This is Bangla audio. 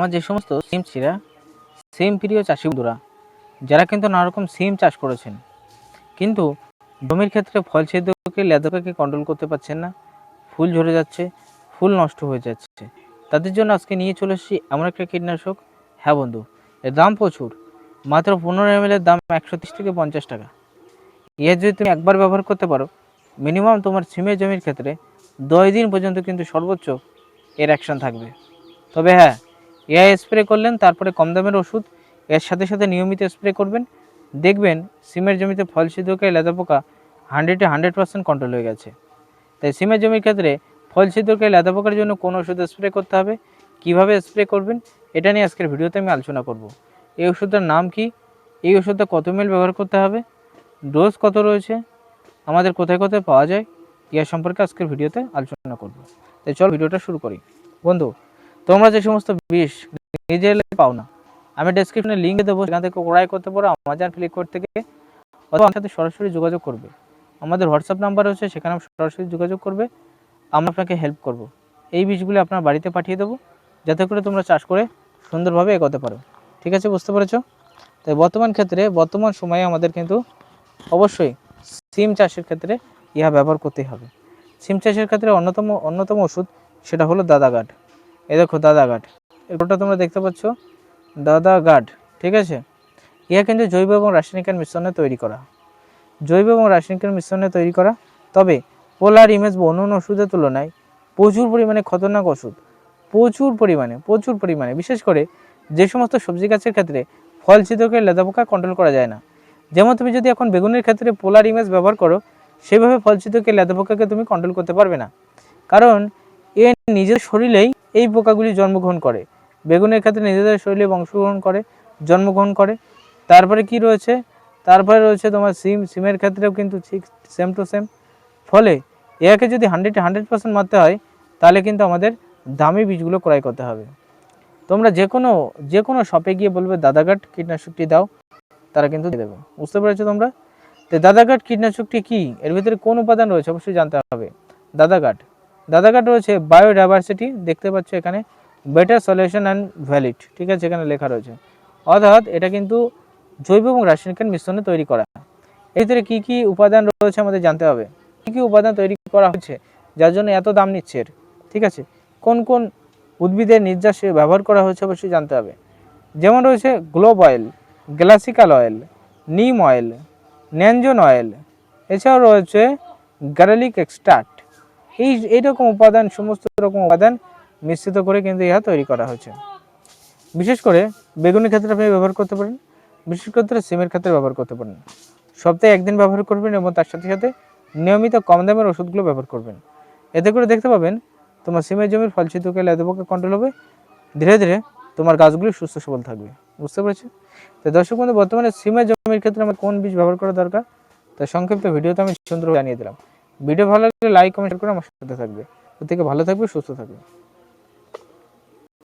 আমার যে সমস্ত সিম ছিঁড়া সিম প্রিয় চাষি বন্ধুরা, যারা কিন্তু নানারকম সিম চাষ করেছেন, কিন্তু জমির ক্ষেত্রে ফল ছেদকে লেদকাকে কন্ট্রোল করতে পারছেন না, ফুল ঝরে যাচ্ছে, ফুল নষ্ট হয়ে যাচ্ছে। তাদের জন্য আজকে নিয়ে চলে এসেছি এমন একটা কীটনাশক। হ্যাঁ বন্ধু, এর দাম প্রচুর, মাত্র পনেরো এম এর দাম একশো তিরিশ থেকে পঞ্চাশ টাকা। এর যদি তুমি একবার ব্যবহার করতে পারো মিনিমাম তোমার সিমের জমির ক্ষেত্রে দশ দিন পর্যন্ত কিন্তু সর্বোচ্চ এর অ্যাকশন থাকবে। তবে হ্যাঁ এআই স্প্রে করলেন, তারপরে কম দামের ওষুধ, এর সাথে সাথে নিয়মিত স্প্রে করবেন। দেখবেন সিমের জমিতে ফল ছিদ্রকে লেদা পোকা হান্ড্রেডে হান্ড্রেড পার্সেন্ট কন্ট্রোল হয়ে গেছে। তাই সিমের জমির ক্ষেত্রে ফল ছিদ্রকে লেদা পোকার জন্য কোন ওষুধ স্প্রে করতে হবে, কীভাবে স্প্রে করবেন, এটা নিয়ে আজকের ভিডিওতে আমি আলোচনা করব। এই ওষুধটার নাম কি? এই ওষুধটা কত মিল ব্যবহার করতে হবে? ডোজ কত রয়েছে? আমাদের কোথায় কোথায় পাওয়া যায়? ইয়ার সম্পর্কে আজকের ভিডিওতে আলোচনা করব। তাই চল ভিডিওটা শুরু করি। বন্ধু তোমরা যে সমস্ত বিষ নিজের পাও না, আমি ডেসক্রিপশনে লিঙ্ক দেবো, সেখান থেকে ক্রয় করতে পারো আমাজন ফ্লিপকার্ট থেকে, অথবা আমার সাথে সরাসরি যোগাযোগ করবে। আমাদের হোয়াটসঅ্যাপ নাম্বার রয়েছে, সেখানে সরাসরি যোগাযোগ করবে, আমরা আপনাকে হেল্প করব। এই বীজগুলি আপনার বাড়িতে পাঠিয়ে দেবো, যাতে করে তোমরা চাষ করে সুন্দরভাবে এগোতে পারো। ঠিক আছে, বুঝতে পেরেছ? তাই বর্তমান ক্ষেত্রে, বর্তমান সময়ে আমাদের কিন্তু অবশ্যই সিম চাষের ক্ষেত্রে ইহা ব্যবহার করতেই হবে। সিম চাষের ক্ষেত্রে অন্যতম অন্যতম ওষুধ সেটা হলো দাদাঘাট। এ দেখো দাদাঘাট এগুলোটা তোমরা দেখতে পাচ্ছ? দাদাঘাট ঠিক আছে? ইহা কিন্তু জৈব এবং রাসায়নিকের মিশ্রণে তৈরি করা। জৈব এবং রাসায়নিকের মিশ্রণে তৈরি করা। তবে পোলার ইমেজ বা অন্য অন্য ওষুধের তুলনায় প্রচুর পরিমাণে খতরনাক ওষুধ। প্রচুর পরিমাণে প্রচুর পরিমাণে। বিশেষ করে যে সমস্ত সবজি গাছের ক্ষেত্রে ফল ছিদ্রকে লেদা পোকা কন্ট্রোল করা যায় না। যেমন তুমি যদি এখন বেগুনের ক্ষেত্রে পোলার ইমেজ ব্যবহার করো, সেভাবে ফল ছিদ্রকে লেদা পোকাকে তুমি কন্ট্রোল করতে পারবে না। কারণ এ নিজের শরীরেই এই পোকাগুলি জন্মগ্রহণ করে। বেগুনের ক্ষেত্রে নিজেদের শরীরে বংশগ্রহণ করে, জন্মগ্রহণ করে। তারপরে কি রয়েছে? তারপরে রয়েছে তোমার সিম, সিমের ক্ষেত্রেও কিন্তু ঠিক সেম টু সেম ফলে একে যদি হান্ড্রেডে হান্ড্রেড পার্সেন্ট মারতে হয়, তাহলে কিন্তু আমাদের দামি বীজগুলো ক্রয় করতে হবে। তোমরা যে কোনো যে কোনো শপে গিয়ে বলবে, দাদাঘাট কীটনাশকটি দাও। তারা কিন্তু দেবে। বুঝতে পেরেছ তোমরা? তো দাদাঘাট কীটনাশকটি কী? এর ভিতরে কোন উপাদান রয়েছে? অবশ্যই জানতে হবে। দাদাঘাট। দাদাঘাট রয়েছে বায়োডাইভার্সিটি দেখতে পাচ্ছ এখানে বেটার সলিউশন অ্যান্ড ভ্যালিড ঠিক আছে, এখানে লেখা রয়েছে। অর্থাৎ এটা কিন্তু জৈব এবং রাসায়নিকের মিশ্রণে তৈরি করা। এর ভিতরে কী কী উপাদান রয়েছে আমাদের জানতে হবে। কী কী উপাদান তৈরি করা হচ্ছে যার জন্য এত দাম নিচ্ছে এর, ঠিক আছে? কোন কোন উদ্ভিদের নির্যাসে ব্যবহার করা হয়েছে অবশ্যই জানতে হবে। যেমন রয়েছে clove oil classical oil neem oil ন্যানজন oil এছাড়াও রয়েছে গার্লিক এক্সট্রাক্ট এই, এইরকম উপাদান, সমস্ত রকম উপাদান মিশ্রিত করে কিন্তু ইহা তৈরি করা হয়েছে। বিশেষ করে বেগুনের ক্ষেত্রে আপনি ব্যবহার করতে পারেন, বিশেষ করে সিমের ক্ষেত্রে ব্যবহার করতে পারেন। সপ্তাহে একদিন ব্যবহার করবেন এবং তার সাথে সাথে নিয়মিত কম দামের ওষুধগুলো ব্যবহার করবেন। এতে করে দেখতে পাবেন তোমার সিমের জমির ফলছিদ্রকে লেদপোকা কন্ট্রোল হবে, ধীরে ধীরে তোমার গাছগুলি সুস্থ সবল থাকবে। বুঝতে পেরেছ তো দর্শক বন্ধু, বর্তমানে সিমের জমির ক্ষেত্রে আমার কোন বীজ ব্যবহার করা দরকার তাই সংক্ষিপ্ত ভিডিওতে আমি সুন্দর জানিয়ে দিলাম। ভিডিও ভালো লাগলে লাইক কমেন্ট করে আমার সাথে থাকবে। প্রত্যেকে ভালো থাকবে সুস্থ থাকবে।